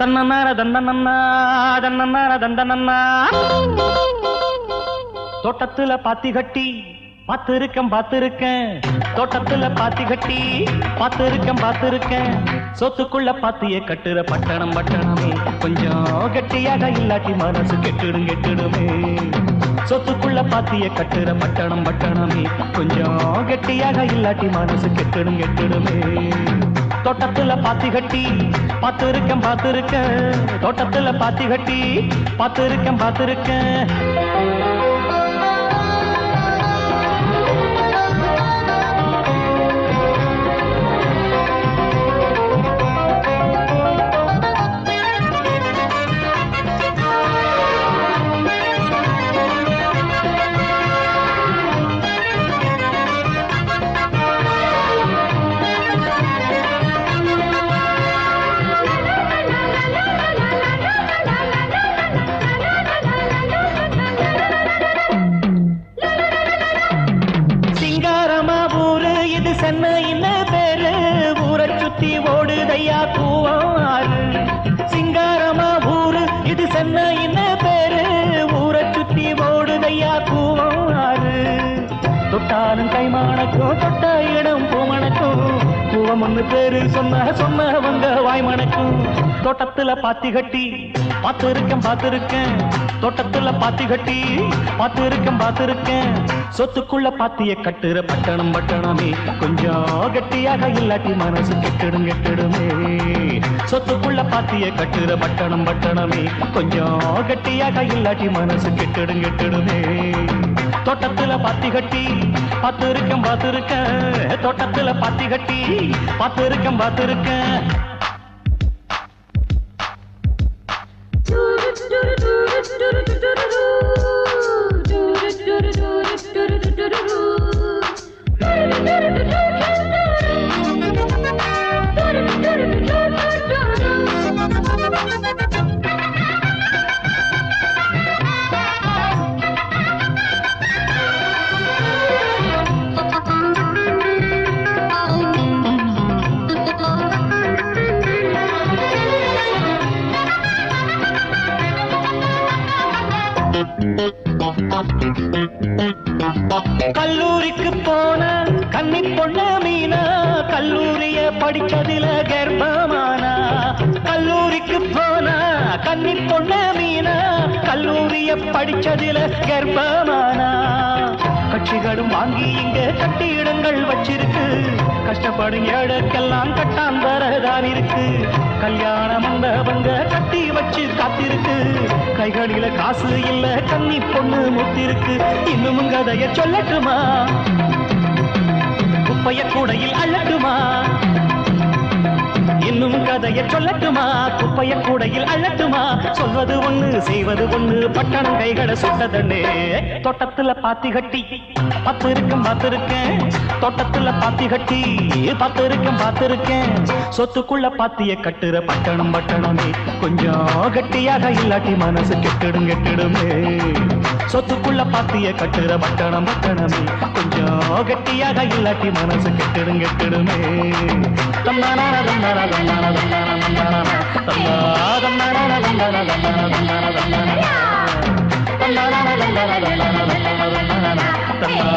தன்னன்னார தந்தனன்னா தன்னன்னார தந்தனன்னா தோட்டத்துல பாத்தி கட்டி பார்த்திருக்கேன் பார்த்திருக்கேன். தோட்டத்துல பாத்தி கட்டி பார்த்திருக்கேன் பார்த்திருக்கேன். சொத்துக்குள்ள பாத்திய கட்டுற பட்டணம் பட்டணமே. கொஞ்சம் கெட்டியாக இல்லாட்டி மனசு கெட்டுடும் கெட்டுடுமே. சொத்துக்குள்ள பாத்திய கட்டுற பட்டணம் பட்டணமே. கொஞ்சம் கெட்டியாக இல்லாட்டி மனசு கெட்டுடும் கெட்டுடுமே. தோட்டத்துல பாத்தி கட்டி பார்த்திருக்கேன் பார்த்திருக்கேன். தோட்டத்துல பாத்தி கட்டி பார்த்திருக்கேன் பார்த்திருக்கேன். இது சென்னையின் பேரு ஊரை சுத்தி ஓடுதையா கூவாறு சிங்காரமா ஊரு இது சென்னையின் பேரு ஊரை சுத்தி ஓடுதையா கூவாறு தொட்டாலும் கைமானக்கோ தொட்ட இடம் பூமணக்கோ கூவம் ஒன்று பேரு சொன்ன சொன்னவங்க வாய்மணக்கும். தோட்டத்துல பாத்தி கட்டி பார்த்து இருக்கேன் பார்த்து இருக்கேன் தோட்டத்துல பாத்தி கட்டி பார்த்து இருக்கேன் பார்த்து இருக்கேன் சொத்துக்குள்ள பாத்திய கட்டுற பட்டணம் பட்டணமே. கொஞ்சம் கட்டியாக இல்லாட்டி மனசு கெட்டிடும் கெட்டிடுமே. சொத்துக்குள்ள பாத்திய கட்டுற பட்டணம் பட்டணமே. கொஞ்சம் கட்டியாக இல்லாட்டி மனசு கெட்டிடும் கெட்டிடுமே. தோட்டத்துல பாத்தி கட்டி பார்த்து இருக்கேன் பார்த்து இருக்கேன் தோட்டத்துல பாத்தி கட்டி பார்த்து இருக்கேன் கல்லூரிக்கு போன கன்னி பொண்ண மீனா கல்லூரிய படிச்சதில கர்ப்பமானா? கல்லூரிக்கு போன கன்னி பொண்ண மீனா கல்லூரிய படிச்சதில கர்ப்பமானா? கட்சிகளும் வாங்கி இங்க கட்டிடங்கள் வச்சிருக்கு. கஷ்டப்படும் ஏழைக்கெல்லாம் கட்டாந்தரதான் இருக்கு. கல்யாண மண்டபங்க கட்டி வச்சு காத்திருக்கு. கைகளில காசு இல்ல கன்னி பொண்ணு முத்திருக்கு. இன்னும் கதைய சொல்லட்டுமா? குப்பைய கூடையில் அள்ளட்டுமா? இன்னும் சொல்லட்டுமா? குப்பைய கூடையில் அழட்டுமா சொல்வது ஒண்ணு செய்வது ஒண்ணு பட்டணம் கைகளை சுட்டதண்ணே. தோட்டத்துல பாத்தி கட்டி பத்து இருக்கும் பார்த்திருக்கேன் தோட்டத்துல பாத்தி கட்டி பத்து இருக்கும் பார்த்திருக்கேன் சொத்துக்குள்ள பாத்திய கட்டுற பட்டணம் பட்டணமே. கொஞ்சம் கட்டியாக இல்லாட்டி மனசு கெட்டிடும் கெட்டிடுமே. சொத்துக்குள்ள பாத்திய கட்டுற பட்டணம் பட்டணமே. கொஞ்சம் கட்டியாக இல்லாட்டி மனசு கெட்டிடும் கெட்டிடுமே. தந்தானா தம்மா